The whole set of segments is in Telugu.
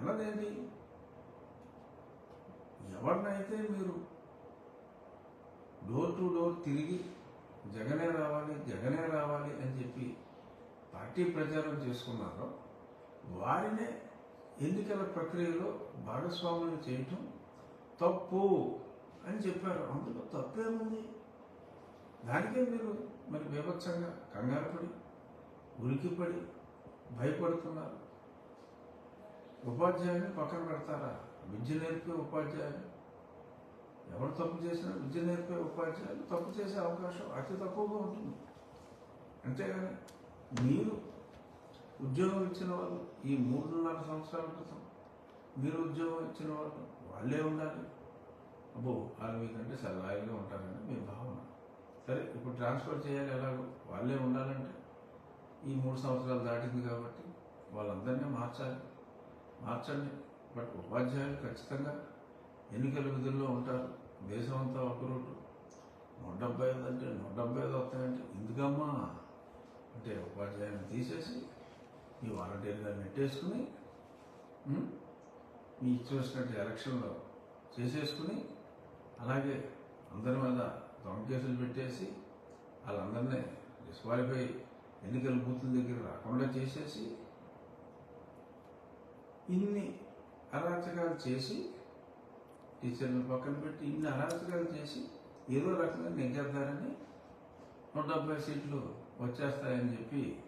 అన్నదేంటి ఎవరినైతే మీరు డోర్ టు డోర్ తిరిగి జగనే రావాలి జగనే రావాలి అని చెప్పి పార్టీ ప్రచారం చేసుకున్నారో వారినే ఎన్నికల ప్రక్రియలో భాగస్వాములు చేయటం తప్పు అని చెప్పారు. అందులో తప్పేముంది? దానికే మీరు మరి బీభత్సంగా కంగారుపడి ఉరికిపడి భయపడుతున్నారు. ఉపాధ్యాయుని పక్కన పెడతారా? విద్య నేర్పే ఉపాధ్యాయులు ఎవరు తప్పు చేసినా విద్య నేర్పే ఉపాధ్యాయులు తప్పు చేసే అవకాశం అతి తక్కువగా ఉంటుంది. అంతేగాని మీరు ఉద్యోగం ఇచ్చిన వాళ్ళు ఈ మూడున్నర సంవత్సరాల క్రితం మీరు ఉద్యోగం ఇచ్చిన వాళ్ళు వాళ్ళే ఉండాలి. అబ్బో వాళ్ళు మీకంటే సలహాయిగా ఉంటారని మీ భావన. సరే ఇప్పుడు ట్రాన్స్ఫర్ చేయాలి ఎలాగో వాళ్ళే ఉండాలంటే ఈ మూడు సంవత్సరాలు దాటింది కాబట్టి వాళ్ళందరినీ మార్చాలి. మార్చండి. బట్ ఉపాధ్యాయులు ఖచ్చితంగా ఎన్నికల విధుల్లో ఉంటారు. దేశం అంతా ఒక రోడ్డు నూట డెబ్బై ఐదు అంటే నూట డెబ్బై ఐదు వస్తాయంటే ఎందుకమ్మా? అంటే ఉపాధ్యాయుని తీసేసి ఈ వాలంటీర్గా నెట్టేసుకుని మీ ఇచ్చి వచ్చినట్టు ఎలక్షన్లో చేసేసుకుని అలాగే అందరి మీద దొంగ కేసులు పెట్టేసి వాళ్ళందరినీ డిస్క్వాలిఫై ఎన్నికల బూతుల దగ్గర రాకుండా చేసేసి ఇన్ని అరాచకాలు చేసి టీచర్లు పక్కన పెట్టి ఇన్ని అరాచకాలు చేసి ఏదో రకంగా నెగ్గేద్దారని నూట డెబ్బై సీట్లు వచ్చేస్తాయని చెప్పి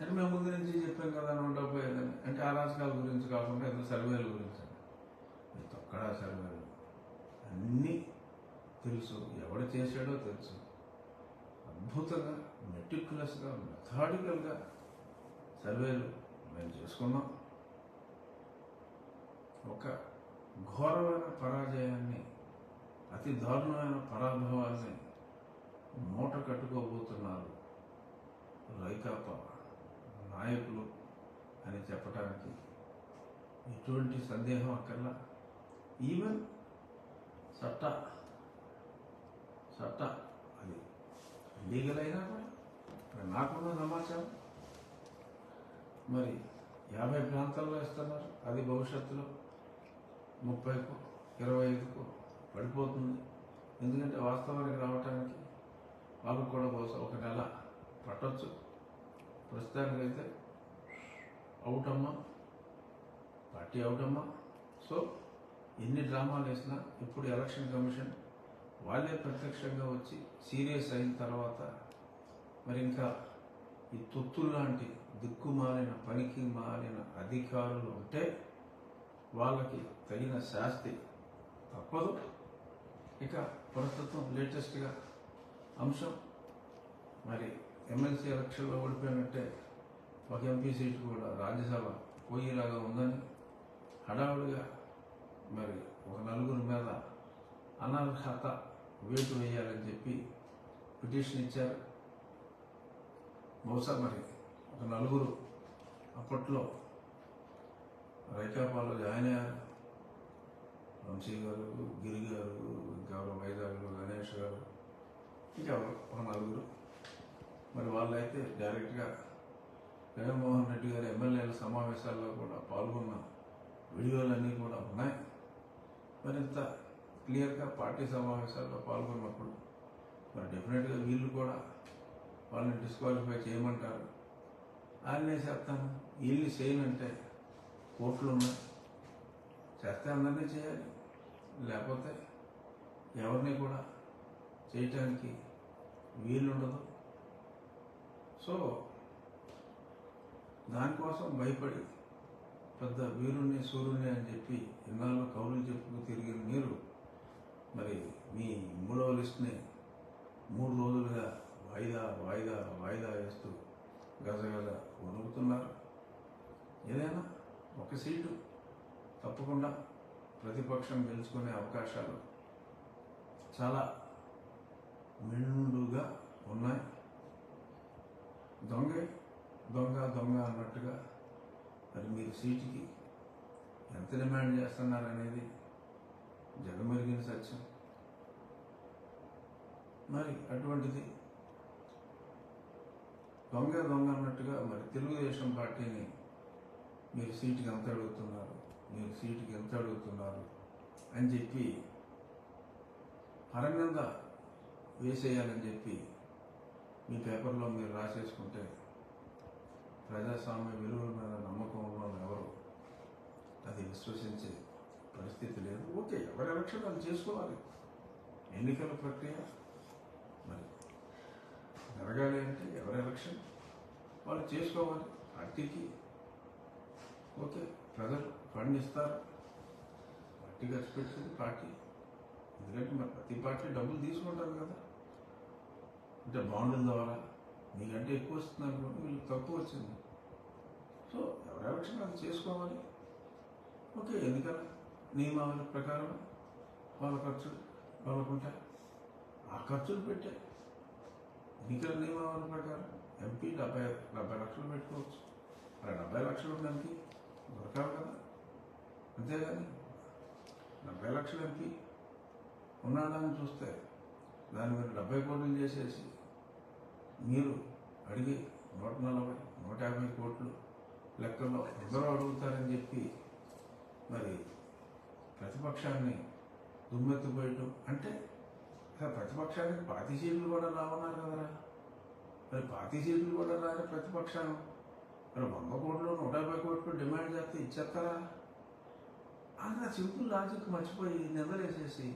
అంటే మేము ముందు నుంచి చెప్పాం కదా నూట డెబ్బై ఐదని అంటే అరాచకాల గురించి కాకుండా ఏదో సర్వేల గురించి. అని. తొక్కడా సర్వేలు. అన్నీ తెలుసు. ఎవడు చేశాడో తెలుసు. అద్భుతంగా మెటిక్యులస్గా మెథాడికల్గా సర్వేలు మేము చేసుకున్నాం. ఒక ఘోరమైన పరాజయాన్ని అతి దారుణమైన పరాభవాన్ని మూట కట్టుకోబోతున్నారు రైకాపా నాయకులు అని చెప్పడానికి ఎటువంటి సందేహం అక్కర్లా. ఈవెన్ చట్ట చట్ట అది లీగల్ అయినా కూడా నాకున్న సమాచారం. మరి యాభై ప్రాంతాల్లో ఇస్తున్నారు అది భవిష్యత్తులో. ముప్పైకు ఇరవై ఐదుకు పడిపోతుంది. ఎందుకంటే వాస్తవానికి రావటానికి వాళ్ళకు కూడా బహుశా ఒక నెల పట్టవచ్చు ప్రస్తుతానికైతే అవుట్ అమ్మా పార్టీ అవుట్ అమ్మా సో ఎన్ని డ్రామాలు వేసినా ఇప్పుడు ఎలక్షన్ కమిషన్ వాళ్ళే ప్రత్యక్షంగా వచ్చి సీరియస్ అయిన తర్వాత మరి ఇంకా ఈ తొత్తులు లాంటి దిక్కుమాలిన పనికి మాలిన అధికారులు ఉంటే వాళ్ళకి తగిన శాస్తి తప్పదు. ఇక ప్రస్తుతం లేటెస్ట్గా అంశం. మరి ఎమ్మెల్సీ ఎలక్షన్లో ఓడిపోయినట్టే ఒక ఎంపీ సీటు కూడా రాజ్యసభ పోయేలాగా ఉందని హడావుడిగా మరి ఒక నలుగురి మీద అనర్హత వేటు వేయాలని చెప్పి పిటిషన్ ఇచ్చారు. బహుశా మరి ఒక నలుగురు అప్పట్లో రైతాపాల్లో జాయిన్ అయ్యారు. వంశీ గారు గిరి గారు ఇంకా వైజాగ్లో గణేష్ గారు ఇంకా ఒక నలుగురు. మరి వాళ్ళైతే డైరెక్ట్గా జగన్మోహన్ రెడ్డి గారు ఎమ్మెల్యేల సమావేశాల్లో కూడా పాల్గొన్న వీడియోలన్నీ కూడా ఉన్నాయి. మరింత క్లియర్గా పార్టీ సమావేశాల్లో పాల్గొన్నప్పుడు మరి డెఫినెట్గా వీళ్ళు కూడా వాళ్ళని డిస్క్వాలిఫై చేయమంటారు. ఆయన చేస్తాను వీళ్ళు చేయనంటే కోర్టులు ఉన్నాయి చేస్తే అందరినీ చేయాలి. లేకపోతే ఎవరిని కూడా చేయటానికి వీలుండదు. సో దానికోసం భయపడి పెద్ద వీరుణ్ణి సూర్యుని అని చెప్పి ఇన్నాళ్ళు కౌలు చెప్పుకు తిరిగిన మీరు మరి మీ మూడవ లిస్ట్ని మూడు రోజులుగా వాయిదా వాయిదా వాయిదా వేస్తూ గజగజ వణుకుతున్నారు. ఏదైనా ఒక సీటు. తప్పకుండా ప్రతిపక్షం గెలుచుకునే అవకాశాలు చాలా మెండుగా ఉన్నాయి. దొంగ దొంగ దొంగ అన్నట్టుగా మరి మీరు సీటుకి ఎంత డిమాండ్ చేస్తున్నారనేది జగమెరిగిన సత్యం. మరి అటువంటిది దొంగ దొంగ అన్నట్టుగా మరి తెలుగుదేశం పార్టీని మీరు సీటుకి ఎంత అడుగుతున్నారు? మీరు సీటుకి ఎంత అడుగుతున్నారు? అని చెప్పి పరంగంగా వేసేయాలని చెప్పి మీ పేపర్లో మీరు రాసేసుకుంటే ప్రజాస్వామ్య విలువల మీద నమ్మకం ఉన్న ఎవరు? అది విశ్వసించే పరిస్థితి లేదు. ఓకే ఎవరి ఎలక్షన్ వాళ్ళు చేసుకోవాలి. ఎన్నికల ప్రక్రియ మరి జరగాలి అంటే ఎవరి ఎలక్షన్ వాళ్ళు చేసుకోవాలి. పార్టీకి ఓకే ప్రజలు ఫండ్ ఇస్తారు. పార్టీ ఖర్చు పెట్టింది పార్టీ. ఎందుకంటే మరి ప్రతి పార్టీ డబ్బులు తీసుకుంటారు కదా. అంటే బాండ్ల ద్వారా నీకంటే ఎక్కువ వస్తుంది అనుకోండి వీళ్ళకి తక్కువ వచ్చింది. సో ఎవరెవరిని అది చేసుకోవాలి? ఓకే ఎన్నికల నియమావళి ప్రకారం వాళ్ళ ఖర్చులు వాళ్ళకుంటాయి ఆ ఖర్చులు పెట్టే. ఎన్నికల నియమావళి ప్రకారం ఎంపీ డెబ్బై డెబ్బై లక్షలు పెట్టుకోవచ్చు. మరి డెబ్బై లక్షలు ఉన్న ఎంపీ దొరకాలి కదా? అంతేగాని డెబ్బై లక్షలు ఎంపీ ఉన్నాడని చూస్తే దాని మీద డెబ్బై కోట్లు చేసేసి మీరు అడిగి నూట నలభై నూట యాభై కోట్లు లెక్కల్లో అందరూ అడుగుతారని చెప్పి మరి ప్రతిపక్షాన్ని దుమ్మెత్తిపోయటం అంటే ప్రతిపక్షానికి పాతి సీట్లు కూడా రావన్నారు కదరా? మరి పాతి సీట్లు కూడా రాని ప్రతిపక్షం మరి వంద కోట్లు నూట యాభై కోట్లు డిమాండ్ చేస్తే ఇచ్చేస్తారా? ఆ సింపుల్ లాజిక్ మర్చిపోయి నిద్రేసేసి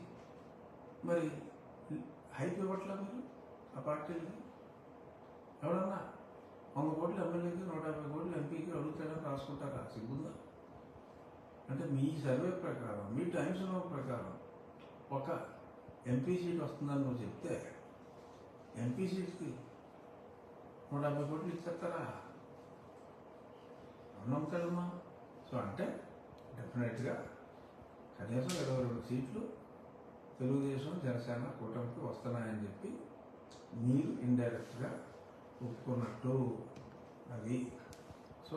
మరి హైప్ ఇవ్వట్లా మీరు? ఆ పార్టీలకి? ఎవడన్నా వంద కోట్లు ఎమ్మెల్యేకి నూట యాభై కోట్లు ఎంపీకి అడుగుతాడని రాసుకుంటారా? సిగ్గుందా అంటే మీ సర్వే ప్రకారం మీ టైమ్స్ ప్రకారం ఒక ఎంపీ సీట్ వస్తుందని నువ్వు చెప్తే ఎంపీ సీట్కి నూట యాభై కోట్లు ఇచ్చేస్తారా? నమ్ముతాడమ్మా సో అంటే డెఫినెట్గా కనీసం ఇరవై రెండు సీట్లు తెలుగుదేశం జనసేన కూటమికి వస్తున్నాయని చెప్పి మీరు ఇండైరెక్ట్గా ఒప్పుకున్నట్టు అది. So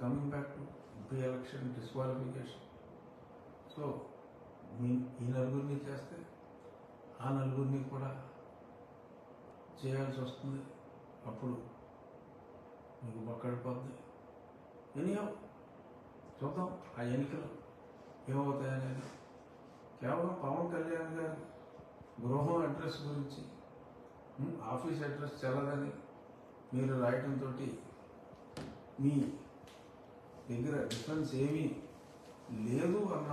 coming back to MP election disqualification so మీ ఈ నలుగురిని చేస్తే ఆ నలుగురిని కూడా చేయాల్సి వస్తుంది. అప్పుడు మీకు బక్కడిపోద్ది ఎనియో చూద్దాం ఆ ఎన్నికలు ఏమవుతాయనేది కేవలం పవన్ కళ్యాణ్ గారు గృహం అడ్రస్ గురించి ఆఫీస్ అడ్రస్ చెల్లదని మీరు రాయటంతో మీ దగ్గర డిఫరెన్స్ ఏమీ లేదు అన్న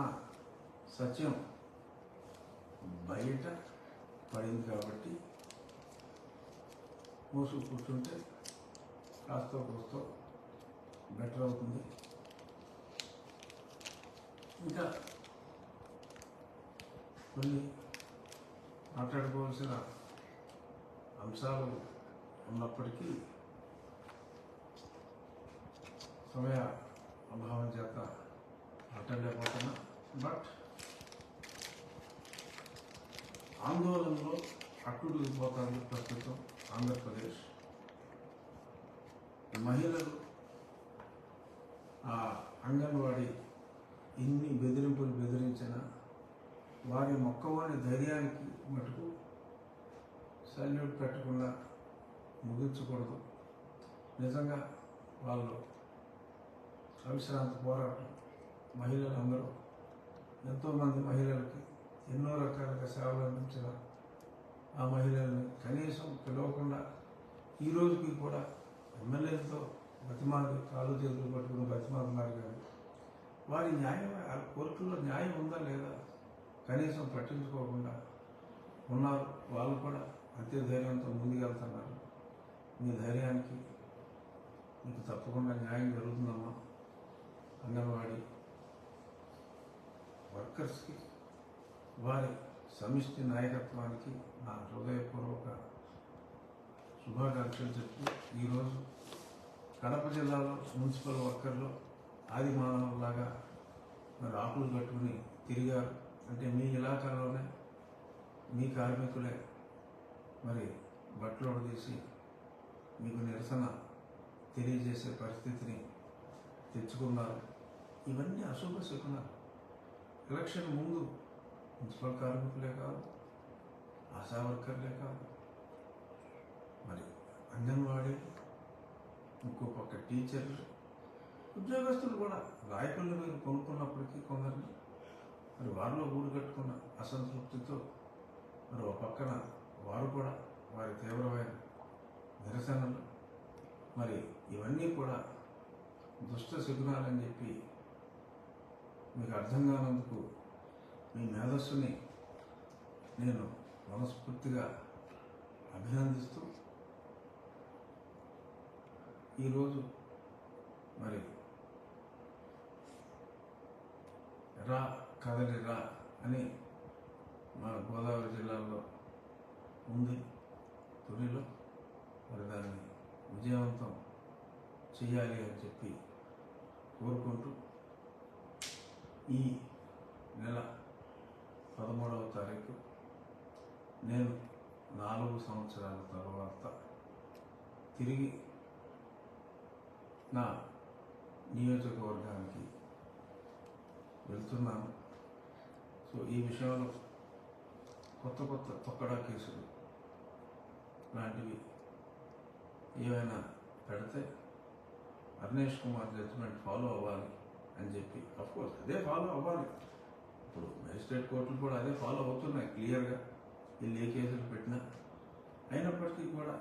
సత్యం బయట పడింది కాబట్టి మూసుకు కూర్చుంటే కాస్త కోస్తో బెటర్ అవుతుంది. ఇంకా కొన్ని మాట్లాడుకోవాల్సిన అంశాలు ఉన్నప్పటికీ సమయ అభావం చేత మాట్లాడలేకపోతున్నా బట్ ఆందోళనలో అట్టుడిపోతుంది ప్రస్తుతం ఆంధ్రప్రదేశ్. మహిళలు ఆ అంగన్వాడీ ఇన్ని బెదిరింపులు బెదిరించిన వారి మొక్కవాడి ధైర్యానికి మటుకు సల్యూట్ పెట్టకుండా ముగించకూడదు. నిజంగా వాళ్ళు అవిశ్రాంతి పోరాటం మహిళలందరూ ఎంతోమంది మహిళలకి ఎన్నో రకాలుగా సేవలు అందించిన ఆ మహిళల్ని కనీసం పిలవకుండా ఈ రోజుకి కూడా ఎమ్మెల్యేలతో బతిమాలి కాలు చేతులు పట్టుకుని బతిమాలున్నారు కానీ వారి న్యాయం కోర్టులో న్యాయం ఉందా లేదా కనీసం పట్టించుకోకుండా ఉన్నారు. వాళ్ళు కూడా అంతే ధైర్యంతో ముందుకెళ్తున్నారు. మీ ధైర్యానికి మీకు తప్పకుండా న్యాయం జరుగుతుందమ్మా. అంగన్వాడీ వర్కర్స్కి వారి సమిష్టి నాయకత్వానికి నా హృదయపూర్వక శుభాకాంక్షలు చెప్తూ ఈరోజు కడప జిల్లాలో మున్సిపల్ వర్కర్లు ఆది మానవులాగా మరి ఆకులు కట్టుకుని తిరిగారు. అంటే మీ ఇలాకాలోనే మీ కార్మికులే మరి బట్టలు తీసి మీకు నిరసన తెలియజేసే పరిస్థితిని తెచ్చుకున్నారు. ఇవన్నీ అశుభ శకునాలు. ఎలక్షన్ ముందు మున్సిపల్ కార్మికులే కాదు ఆశా వర్కర్లే కాదు మరి అంగన్వాడీ ఇంకో పక్క టీచర్లు ఉద్యోగస్తులు కూడా రాయపల్లి మీరు కొనుక్కున్నప్పటికీ కొందరిని మరి వారిలో గూడు కట్టుకున్న అసంతృప్తితో మరి ఒక పక్కన వారు కూడా వారి తీవ్రమైన నిరసనలు మరి ఇవన్నీ కూడా దుష్ట శకునాలని చెప్పి మీకు అర్థం కానందుకు మీ మేధస్సుని నేను మనస్ఫూర్తిగా అభినందిస్తూ ఈరోజు మరి రా కదలి రా అని మా గోదావరి జిల్లాలో ఉంది తొలిలో. మరి దాన్ని విజయవంతం చేయాలి అని చెప్పి కోరుకుంటూ ఈ నెల పదమూడవ తారీఖు నేను నాలుగు సంవత్సరాల తర్వాత తిరిగి నా నియోజకవర్గానికి వెళ్తున్నాను. సో ఈ విషయంలో కొత్త కొత్త తొక్కడా కేసులు లాంటివి ఏమైనా పెడితే అర్నేష్ కుమార్ జడ్జిమెంట్ ఫాలో అవ్వాలి అని చెప్పి కోర్స్ అదే ఫాలో అవ్వాలి. ఇప్పుడు మ్యాజిస్ట్రేట్ కోర్టులు కూడా అదే ఫాలో అవుతున్నాయి క్లియర్గా. వీళ్ళు ఏ కేసులు పెట్టినా అయినప్పటికీ కూడా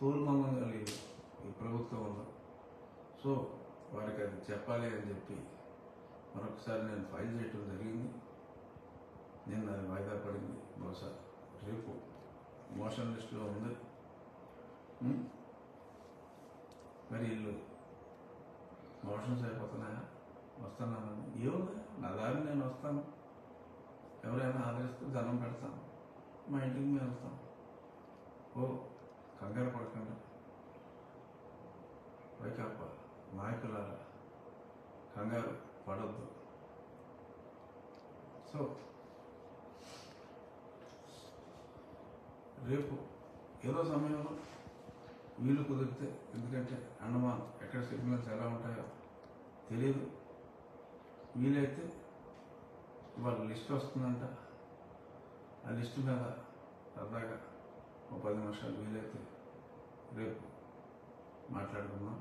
తోలుమంగం కలిగి ఈ ప్రభుత్వంలో. సో వారికి అది చెప్పాలి అని చెప్పి మరొకసారి నేను ఫైల్ చేయటం జరిగింది. నిన్న అది వాయిదా పడింది. బహుశా రేపు మోషన్ లిస్టులో ఉంది. మరి వీళ్ళు మోషన్స్ అయిపోతున్నాయా? వస్తున్నానని ఏముంది? నా దారి నేను వస్తాను. ఎవరైనా ఆదరిస్తే ధనం పెడతాను మా ఇంటికి మేము వస్తాం. ఓ కంగారు పడకండి. వైకాపా నాయకులారా కంగారు. పడద్దు. సో రేపు ఏదో సమయంలో వీలు కుదిరితే ఎందుకంటే అండమాన్ ఎక్కడ సిగ్నల్స్ ఎలా ఉంటాయో తెలియదు వీలైతే వాళ్ళ లిస్ట్ వస్తుందంట. ఆ లిస్ట్ మీద సరదాగా ఒక పది నిమిషాలు వీలైతే రేపు మాట్లాడుకుందాం.